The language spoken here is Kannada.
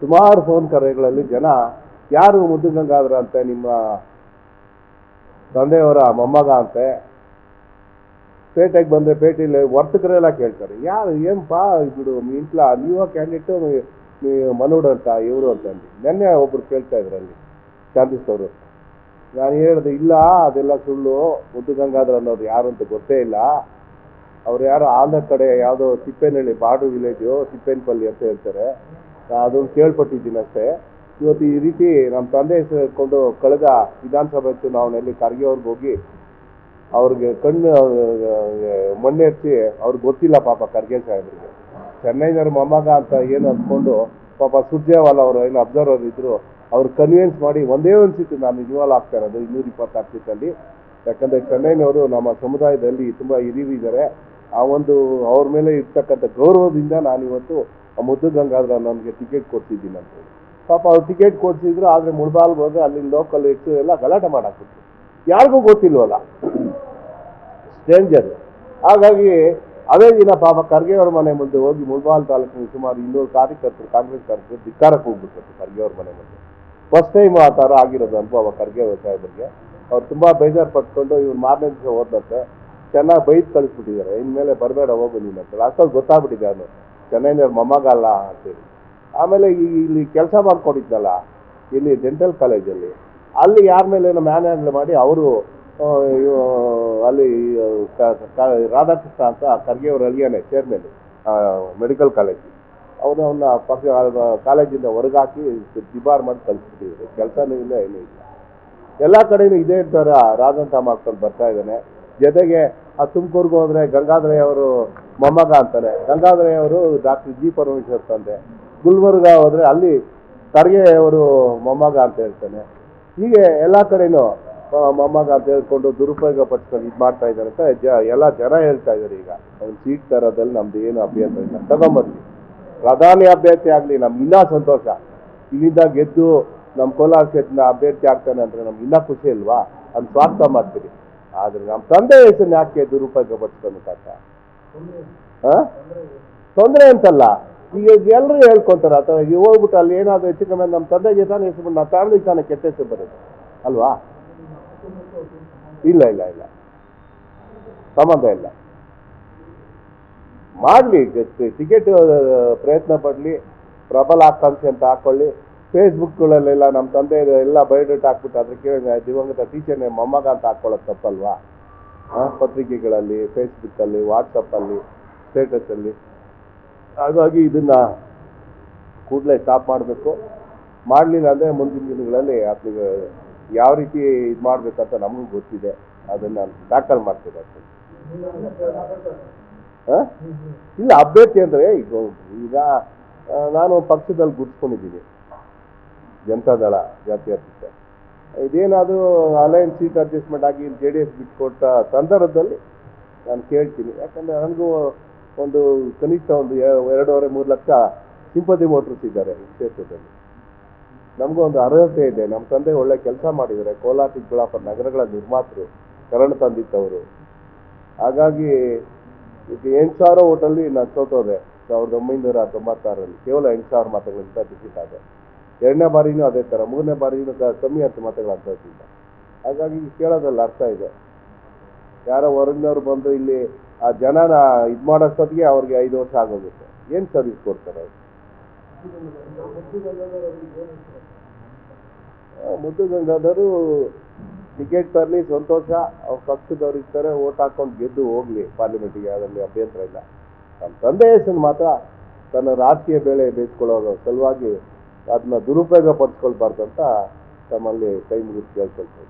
ಸುಮಾರು ಫೋನ್ ಕರೆಗಳಲ್ಲಿ ಜನ, ಯಾರು ಮುದ್ದು ಗಂಗಾದ್ರ ಅಂತೆ ನಿಮ್ಮ ತಂದೆಯವರ ಮೊಮ್ಮಗ ಅಂತೆ? ಪೇಟೆಗೆ ಬಂದರೆ ಪೇಟೆಯಲ್ಲಿ ವರ್ತಕರೆಲ್ಲ ಕೇಳ್ತಾರೆ, ಯಾರು ಏನಪ್ಪ ಬಿಡು ಇಂಟ್ಲ ನೀವ ಕ್ಯಾಂಡಿಡೇಟು ಮನೋಡ್ ಅಂತ, ಇವರು ಅಂತಂದು ನೆನ್ನೆ ಒಬ್ರು ಕೇಳ್ತಾ ಇದ್ರು ಅಲ್ಲಿ ಅವರು ನಾನು ಹೇಳಿದೆ, ಇಲ್ಲ, ಅದೆಲ್ಲ ಸುಳ್ಳು, ಮುದ್ದು ಅನ್ನೋದು ಯಾರು ಅಂತ ಗೊತ್ತೇ ಇಲ್ಲ. ಅವ್ರು ಯಾರು ಆಂಧ್ರ ಕಡೆ ಯಾವುದೋ ತಿಪ್ಪೇನಹಳ್ಳಿ ಬಾಡು ವಿಲೇಜು, ತಿಪ್ಪೇನಪಲ್ಲಿ ಅಂತ ಹೇಳ್ತಾರೆ. ಅದನ್ನು ಕೇಳ್ಪಟ್ಟಿದ್ದೀನಿ ಅಷ್ಟೇ. ಇವತ್ತು ಈ ರೀತಿ ನಮ್ಮ ತಂದೆ ಹೆಸರು ಹೇಳ್ಕೊಂಡು ಕಳೆದ ವಿಧಾನಸಭೆ ಚುನಾವಣೆಯಲ್ಲಿ ಖರ್ಗೆ ಅವ್ರಿಗೆ ಹೋಗಿ ಅವ್ರಿಗೆ ಕಣ್ಣು ಮಣ್ಣೆರ್ಚಿ ಅವ್ರಿಗೆ ಗೊತ್ತಿಲ್ಲ ಪಾಪ ಖರ್ಗೆ ಸಾಹೇಬ್ರಿಗೆ. ಚೆನ್ನೈನವ್ರ ಮೊಮ್ಮಗ ಅಂತ ಏನು ಅಂದ್ಕೊಂಡು ಪಾಪ ಸುರ್ಜೇವಾಲ ಅವರು ಏನು ಅಬ್ಸರ್ವರ್ ಇದ್ರು, ಅವ್ರು ಕನ್ವಿನ್ಸ್ ಮಾಡಿ ಒಂದೇ ಒಂದು ಸೀಟು ನಾನು ಇನ್ವಾಲ್ವ್ ಆಗ್ತಾ ಇರೋದು ಇನ್ನೂರ ಇಪ್ಪತ್ತಾರು ಸೀಟಲ್ಲಿ. ಯಾಕಂದರೆ ಚೆನ್ನೈನವರು ನಮ್ಮ ಸಮುದಾಯದಲ್ಲಿ ತುಂಬ ಹಿರಿವಿದ್ದಾರೆ ಆ ಒಂದು ಅವ್ರ ಮೇಲೆ ಇರ್ತಕ್ಕಂಥ ಗೌರವದಿಂದ ನಾನಿವತ್ತು ಆ ಮುದ್ದು ಗಂಗಾಧರ ನನಗೆ ಟಿಕೆಟ್ ಕೊಡ್ಸಿದ್ದೀನಿ ಅಂತ ಪಾಪ ಅವ್ರು ಟಿಕೆಟ್ ಕೊಡ್ಸಿದ್ರು, ಆದರೆ ಮುಳ್ಬಾಲ್ಗೆ ಹೋದ್ರೆ ಅಲ್ಲಿ ಲೋಕಲ್ ಹೆಚ್ಚು ಎಲ್ಲ ಗಲಾಟೆ ಮಾಡಾಕ್ಬಿಟ್ರು ಯಾರಿಗೂ ಗೊತ್ತಿಲ್ವಲ್ಲ? ಸ್ಟ್ರೇಂಜರ್ ಹಾಗಾಗಿ ಅದೇ ದಿನ ಪಾಪ ಖರ್ಗೆ ಅವ್ರ ಮನೆ ಮುಂದೆ ಹೋಗಿ ಮುಳ್ಬಾಲ್ ತಾಲೂಕಿನ ಸುಮಾರು ಇನ್ನೂರು ಕಾರ್ಯಕರ್ತರು, ಕಾಂಗ್ರೆಸ್ ಕಾರ್ಯಕರ್ತರು ಧಿಕ್ಕಾರಕ್ಕೆ ಹೋಗ್ಬಿಟ್ಟು ಖರ್ಗೆ ಅವ್ರ ಮನೆ ಮುಂದೆ. ಫಸ್ಟ್ ಟೈಮ್ ಆ ಥರ ಆಗಿರೋದು ಅನುಭವ ಖರ್ಗೆ ಸಾಹೇಬರಿಗೆ. ಅವ್ರು ತುಂಬ ಬೇಜಾರು ಪಟ್ಕೊಂಡು ಇವ್ರು ಮಾರನೇ ದಿವಸ ಹೋದಂತೆ ಚೆನ್ನಾಗಿ ಬೈದು ಕಳಿಸ್ಬಿಟ್ಟಿದ್ದಾರೆ, ಇನ್ಮೇಲೆ ಬರಬೇಡ ಹೋಗು ನೀನು ಅಂತ. ಅಷ್ಟೊಂದು ಗೊತ್ತಾಗ್ಬಿಟ್ಟಿದೆ ಅವನು. ಚೆನ್ನೈನವ್ರ ಮೊಮ್ಮಗಲ್ಲ ಅಂತೇಳಿ. ಆಮೇಲೆ ಇಲ್ಲಿ ಕೆಲಸ ಮಾಡ್ಕೊಂಡಿದ್ನಲ್ಲ, ಇಲ್ಲಿ ಡೆಂಟಲ್ ಕಾಲೇಜಲ್ಲಿ. ಅಲ್ಲಿ ಯಾರ ಮೇಲೆ ಮ್ಯಾನ್ ಹ್ಯಾಂಡಲ್ ಮಾಡಿ ಅವರು ಅಲ್ಲಿ ರಾಧಾಕೃಷ್ಣ ಅಂತ ಖರ್ಗೆ ಅವ್ರ ಅಳಿಯನೇ ಚೇರ್ಮನ್ ಮೆಡಿಕಲ್ ಕಾಲೇಜ್ ಅವನು ಅವನ್ನ ಪಕ್ಕ ಕಾಲೇಜಿಂದ ಹೊರಗಾಕಿ ದಿಬಾರ್ ಮಾಡಿ ಕಳಿಸ್ಬಿಟ್ಟಿದ್ರು. ಕೆಲಸನೂ ಇಲ್ಲ, ಏನೂ ಇಲ್ಲ. ಎಲ್ಲ ಕಡೆಯೂ ಇದೇ ಥರ ರಾಜಂತ ಮಾಡ್ಕೊಂಡು ಬರ್ತಾ ಇದ್ದಾನೆ. ಜೊತೆಗೆ ಆ ತುಮಕೂರ್ಗೆ ಹೋದರೆ ಗಂಗಾಧರಯ್ಯ ಅವರು ಮೊಮ್ಮಗ ಅಂತಾರೆ. ಗಂಗಾಧರಯ್ಯವರು ಡಾಕ್ಟರ್ ಜಿ ಪರಮೇಶ್ವರ್ ತಂದೆ. ಗುಲ್ಬರ್ಗ ಹೋದರೆ ಅಲ್ಲಿ ಖರ್ಗೆ ಅವರು ಮೊಮ್ಮಗ ಅಂತ ಹೇಳ್ತಾನೆ. ಹೀಗೆ ಎಲ್ಲ ಕಡೆನೂ ಆ, ಮೊಮ್ಮಗ ಅಂತ ಹೇಳ್ಕೊಂಡು ದುರುಪಯೋಗ ಪಡಿಸ್ಕೊಂಡು ಇದು ಮಾಡ್ತಾ ಇದ್ದಾರೆ ಅಂತ ಜ ಎಲ್ಲ ಜನ ಹೇಳ್ತಾ ಇದ್ದಾರೆ ಈಗ. ಅವ್ನು ಸೀಟ್ ತರೋದ್ರಲ್ಲಿ ನಮ್ದು ಏನು ಅಭ್ಯರ್ಥಿ ಇಲ್ಲ. ತಗೊಂಬರ್ಲಿ. ಪ್ರಧಾನಿ ಅಭ್ಯರ್ಥಿ ಆಗಲಿ ನಮ್ಗೆ ಇನ್ನೂ ಸಂತೋಷ. ಇಲ್ಲಿಂದ ಗೆದ್ದು ನಮ್ಮ ಕೋಲಾರ ಕ್ಷೇತ್ರದ ಅಭ್ಯರ್ಥಿ ಆಗ್ತಾನೆ ಅಂದರೆ ನಮ್ಗೆ ಇನ್ನೂ ಖುಷಿ ಇಲ್ವಾ? ಅಂತ ಸ್ವಾರ್ಥ ಮಾಡ್ತೀರಿ ಆದರೆ ನಮ್ಮ ತಂದೆ ಹೆಸರು ಯಾಕೆ ದುರುಪಯೋಗ ಪಡಿಸ್ಕೊಂಡು ಹಾಂ ತೊಂದರೆ ಅಂತಲ್ಲ. ಈಗ ಎಲ್ಲರೂ ಹೇಳ್ಕೊಂತಾರೆ ಥರ ಈಗ ಹೋಗ್ಬಿಟ್ಟು ಅಲ್ಲಿ ಏನಾದರೂ ಹೆಚ್ಚು ಕಮ್ಮಿ ನಮ್ಮ ತಂದೆಗೆ ತಾನೇ ಹೆಸರು ನಮ್ಮ ಫ್ಯಾಮಿಲಿಗೆ ತಾನೇ ಕೆಟ್ಟ ಹೆಸರು ಬರುತ್ತೆ ಅಲ್ವಾ? ಇಲ್ಲ ಇಲ್ಲ ಇಲ್ಲ. ಸಂಬಂಧ ಇಲ್ಲ. ಮಾಡಲಿ ಟಿಕೆಟ್ ಪ್ರಯತ್ನ ಪಡಲಿ, ಪ್ರಬಲ ಆಕಾಂಕ್ಷಿ ಅಂತ ಹಾಕೊಳ್ಳಿ. ಫೇಸ್ಬುಕ್ಗಳಲ್ಲೆಲ್ಲ ನಮ್ಮ ತಂದೆ ಎಲ್ಲ ಬಯೋಡೇಟ್ ಹಾಕ್ಬಿಟ್ಟು ಅದ್ರ ಕೇಳಿ, ದಿವಂಗತ ಟೀಚರ್ನೇ ಮೊಮ್ಮಗ ಅಂತ ಹಾಕ್ಕೊಳ್ಳೋದು ತಪ್ಪಲ್ವಾ? ಪತ್ರಿಕೆಗಳಲ್ಲಿ ಫೇಸ್ಬುಕ್ಕಲ್ಲಿ ವಾಟ್ಸಪ್ಪಲ್ಲಿ ಸ್ಟೇಟಸಲ್ಲಿ ಹಾಗಾಗಿ ಇದನ್ನು ಕೂಡಲೇ ಸ್ಟಾಪ್ ಮಾಡಬೇಕು. ಮಾಡಲಿಲ್ಲ ಅಂದರೆ ಮುಂದಿನ ದಿನಗಳಲ್ಲಿ ಅದಕ್ಕೆ ಯಾವ ರೀತಿ ಇದು ಮಾಡಬೇಕಂತ ನಮಗೂ ಗೊತ್ತಿದೆ. ಅದನ್ನು ದಾಖಲು ಮಾಡ್ತೀವಿ ಹಾಂ? ಇಲ್ಲ, ಅಭ್ಯರ್ಥಿ ಅಂದರೆ, ಈಗ ಈಗ ನಾನು ಪಕ್ಷದಲ್ಲಿ ಗುರ್ಸ್ಕೊಂಡಿದ್ದೀನಿ. ಜನತಾದಳ ಜಾತಿ ಅಧ್ಯಕ್ಷ. ಇದೇನಾದರೂ ಅಲೈನ್ ಸೀಟ್ ಅಡ್ಜಸ್ಟ್ಮೆಂಟ್ ಆಗಿ ಜೆ ಡಿ ಎಸ್ ಬಿಟ್ಕೊಟ್ಟ ಸಂದರ್ಭದಲ್ಲಿ ನಾನು ಕೇಳ್ತೀನಿ. ಯಾಕಂದರೆ ನನಗೂ ಒಂದು ಕನಿಷ್ಠ ಒಂದು ಎರಡೂವರೆ, ಮೂರು ಲಕ್ಷ ಸಿಂಪತಿ ವೋಟರ್ಸ್ ಇದ್ದಾರೆ ಈ ಕ್ಷೇತ್ರದಲ್ಲಿ. ನಮಗೂ ಒಂದು ಅರ್ಹತೆ ಇದೆ. ನಮ್ಮ ತಂದೆ ಒಳ್ಳೆ ಕೆಲಸ ಮಾಡಿದ್ದಾರೆ. ಕೋಲಾರ ಚಿಕ್ಕಬಳ್ಳಾಪುರ ನಗರಗಳ ನಿರ್ಮಾತೃ ಕರಣ ತಂದಿತ್ತವರು ಹಾಗಾಗಿ ಇದು ಎಂಟು ಸಾವಿರ ಓಟಲ್ಲಿ ನಾನು ಸೋತೋದೆ. ಸಾವಿರದ ಒಂಬೈನೂರ ತೊಂಬತ್ತಾರರಲ್ಲಿ. ಕೇವಲ ಎಂಟು ಸಾವಿರ ಮತಗಳಿಂದ ಟಿಕೆಟ್ ಆದೆ ಎರಡನೇ ಬಾರಿನೂ ಅದೇ ಥರ, ಮೂರನೇ ಬಾರಿನೂ ಕಮ್ಮಿ ಅಂತ ಮತಗಳು ಅಂತದ್ದಿಲ್ಲ ಹಾಗಾಗಿ ಕೇಳೋದ್ರಲ್ಲಿ ಅರ್ಥ ಇದೆ. ಯಾರೋ ಹೊರಗಿನವ್ರು ಬಂದು ಇಲ್ಲಿ ಆ ಜನನ ಇದು ಮಾಡೋಷ್ಟೊತ್ತಿಗೆ ಅವ್ರಿಗೆ ಐದು ವರ್ಷ ಆಗೋಗುತ್ತೆ. ಏನು ಸರ್ವಿಸ್ ಕೊಡ್ತಾರೆ ಮುದ್ದು ಗಂಗಾಧರು ಟಿಕೆಟ್ ತರಲಿ, ಸಂತೋಷ, ಅವ್ರ ಪಕ್ಷದವ್ರು ಇರ್ತಾರೆ, ಓಟ್ ಹಾಕೊಂಡು ಗೆದ್ದು ಹೋಗ್ಲಿ ಪಾರ್ಲಿಮೆಂಟಿಗೆ, ಅದರಲ್ಲಿ ಅಭ್ಯಂತರ ಇಲ್ಲ. ನಮ್ಮ ತಂದೆ ಹೆಸರು ಮಾತ್ರ ತನ್ನ ರಾಜಕೀಯ ಬೆಳೆ ಬೇಯಿಸ್ಕೊಳ್ಳೋ ಸಲುವಾಗಿ ಅದನ್ನ ದುರುಪಯೋಗ ಪಡಿಸ್ಕೊಳ್ಬಾರ್ದಂತ ತಮ್ಮಲ್ಲಿ ಕೈ ಮುಗಿದು ಕೇಳ್ಕೊಳ್ತೀನಿ